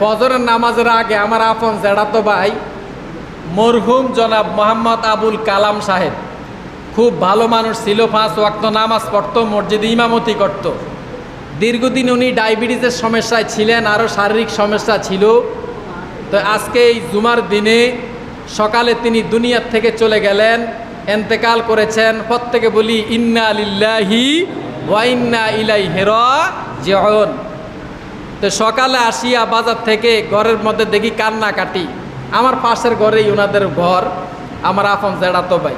ফজরের নামাজের আগে আমার আপন জেড়াতো ভাই, মরহুম জনাব মোহাম্মদ আবুল কালাম সাহেব, খুব ভালো মানুষ ছিল, পাঁচ ওয়াক্ত নামাজ পড়তো, মসজিদে ইমামতি করত। দীর্ঘদিন উনি ডায়াবেটিসের সমস্যায় ছিলেন, আরও শারীরিক সমস্যা ছিল। তো আজকে এই জুমার দিনে সকালে তিনি দুনিয়ার থেকে চলে গেলেন, এন্তেকাল করেছেন, প্রত্যেকে বলি, ইন্না লিল্লাহি ওয়াইন্না ইলাই হেরা জেহন তো সকালে আসিয়া বাজার থেকে ঘরের মধ্যে দেখি কান্না কাটি আমার পাশের ঘরেই ওনাদের ঘর, আমার আপন জেড়াতো ভাই।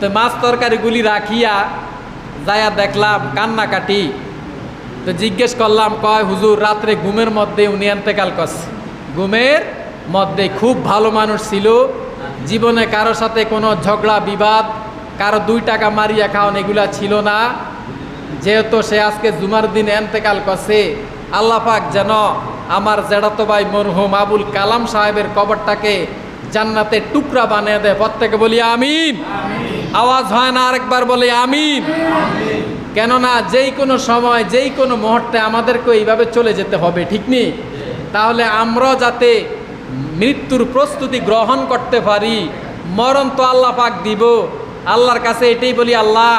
তো মাছ তরকারিগুলি রাখিয়া যায়া দেখলাম কান্না কাটি তো জিজ্ঞেস করলাম, কয় হুজুর, রাত্রে ঘুমের মধ্যে উনি এন্তেকাল করছে? ঘুমের মধ্যে খুব ভালো মানুষ ছিল। জীবনে কারও সাথে কোনো ঝগড়া, বিবাদ, কারও দুই টাকা মারিয়া খাওয়ান এগুলা ছিল না। যেহেতু সে আজকে জুমার দিন এন্তেকাল করছে আল্লাহ পাক যেন আমার জেড়াতো ভাই মরহুম আবুল কালাম সাহেবের কবরটাকে জান্নাতে টুকরা বানিয়ে দেয়। প্রত্যেকে বলি আমিন। আওয়াজ হয় না আরেকবার বলি আমিন। কেননা যেই কোনো সময়, যেই কোনো মুহূর্তে আমাদেরকে এইভাবে চলে যেতে হবে, ঠিক নেই তাহলে আমরা যাতে মৃত্যুর প্রস্তুতি গ্রহণ করতে পারি, মরণ তো আল্লাহ পাক দিব। আল্লাহর কাছে এটাই বলি আল্লাহ,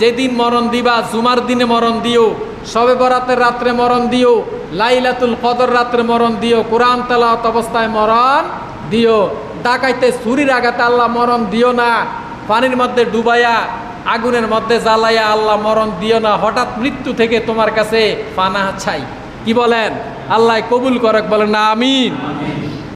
যেদিন মরণ দিবা, জুমার দিনে মরণ দিও। সবে বরাতের রাত্রে মরণ দিও, লাইলাতুল কদর রাত্রে মরণ দিও, কোরআন তালাত অবস্থায় মরণ দিও। ডাকাইতে ছুরির আঘাতে আল্লাহ মরণ দিও না, পানির মধ্যে ডুবাইয়া, আগুনের মধ্যে জ্বালাইয়া আল্লাহ মরণ দিও না। হঠাৎ মৃত্যু থেকে তোমার কাছে পানা চাই। কি বলেন? আল্লাহ কবুল করক, বলেন না, আমিন।